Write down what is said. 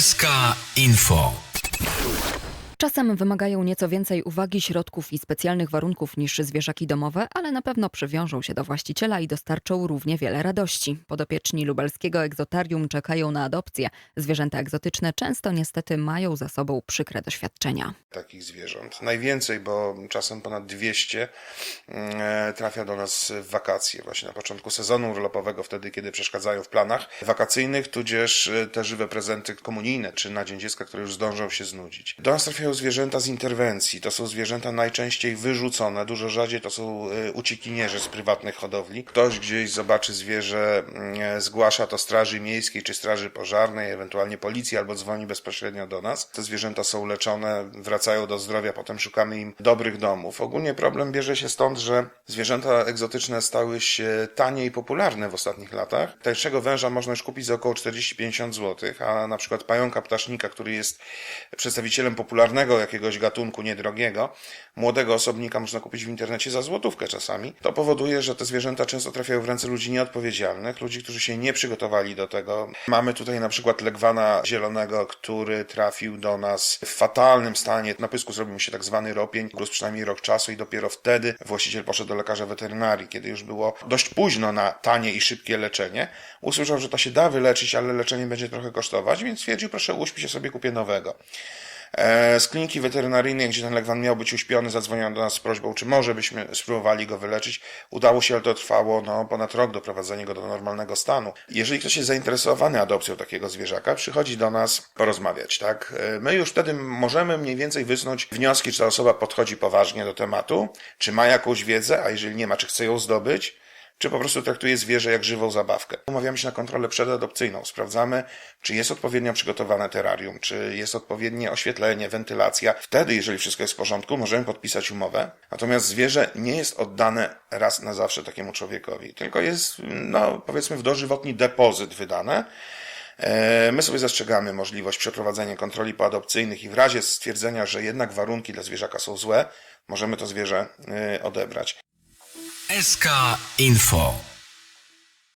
SK Info. Czasem wymagają nieco więcej uwagi, środków i specjalnych warunków niż zwierzaki domowe, ale na pewno przywiążą się do właściciela i dostarczą równie wiele radości. Podopieczni lubelskiego egzotarium czekają na adopcję. Zwierzęta egzotyczne często niestety mają za sobą przykre doświadczenia. takich zwierząt. Najwięcej, bo czasem ponad 200 e, trafia do nas w wakacje, właśnie na początku sezonu urlopowego, wtedy kiedy przeszkadzają w planach wakacyjnych, tudzież e, te żywe prezenty komunijne, czy na Dzień Dziecka, które już zdążą się znudzić. Do nas trafiają zwierzęta z interwencji. To są zwierzęta najczęściej wyrzucone, dużo rzadziej to są e, uciekinierzy z prywatnych hodowli. Ktoś gdzieś zobaczy zwierzę, mm, e, zgłasza to straży miejskiej, czy straży pożarnej, ewentualnie policji, albo dzwoni bezpośrednio do nas. Te zwierzęta są leczone, wracają do zdrowia, potem szukamy im dobrych domów. Ogólnie problem bierze się stąd, że zwierzęta egzotyczne stały się tanie i popularne w ostatnich latach. Tańszego węża można już kupić za około 40-50 zł, a na przykład pająka ptasznika, który jest przedstawicielem popularnego jakiegoś gatunku niedrogiego, młodego osobnika można kupić w internecie za złotówkę czasami. To powoduje, że te zwierzęta często trafiają w ręce ludzi nieodpowiedzialnych, ludzi, którzy się nie przygotowali do tego. Mamy tutaj na przykład legwana zielonego, który trafił do nas w fatalnym stanie. Na pysku zrobił mu się tak zwany ropień, urósł przynajmniej rok czasu i dopiero wtedy właściciel poszedł do lekarza weterynarii, kiedy już było dość późno na tanie i szybkie leczenie. Usłyszał, że to się da wyleczyć, ale leczenie będzie trochę kosztować, więc stwierdził, proszę uśpi się sobie, kupię nowego. E, Z kliniki weterynaryjnej, gdzie ten legwan miał być uśpiony, zadzwoniono do nas z prośbą, czy może byśmy spróbowali go wyleczyć. Udało się, ale to trwało no, ponad rok doprowadzenie go do normalnego stanu. Jeżeli ktoś jest zainteresowany adopcją takiego zwierzaka, przychodzi do nas porozmawiać, tak? E, My już wtedy możemy mniej więcej wysnuć wnioski, czy ta osoba podchodzi poważnie do tematu, czy ma jakąś wiedzę, a jeżeli nie ma, czy chce ją zdobyć, czy po prostu traktuje zwierzę jak żywą zabawkę. Umawiamy się na kontrolę przedadopcyjną. Sprawdzamy, czy jest odpowiednio przygotowane terrarium, czy jest odpowiednie oświetlenie, wentylacja. Wtedy, jeżeli wszystko jest w porządku, możemy podpisać umowę. Natomiast zwierzę nie jest oddane raz na zawsze takiemu człowiekowi, tylko jest, no, powiedzmy, w dożywotni depozyt wydane. E, My sobie zastrzegamy możliwość przeprowadzenia kontroli poadopcyjnych i w razie stwierdzenia, że jednak warunki dla zwierzaka są złe, możemy to zwierzę e, odebrać. SK Info.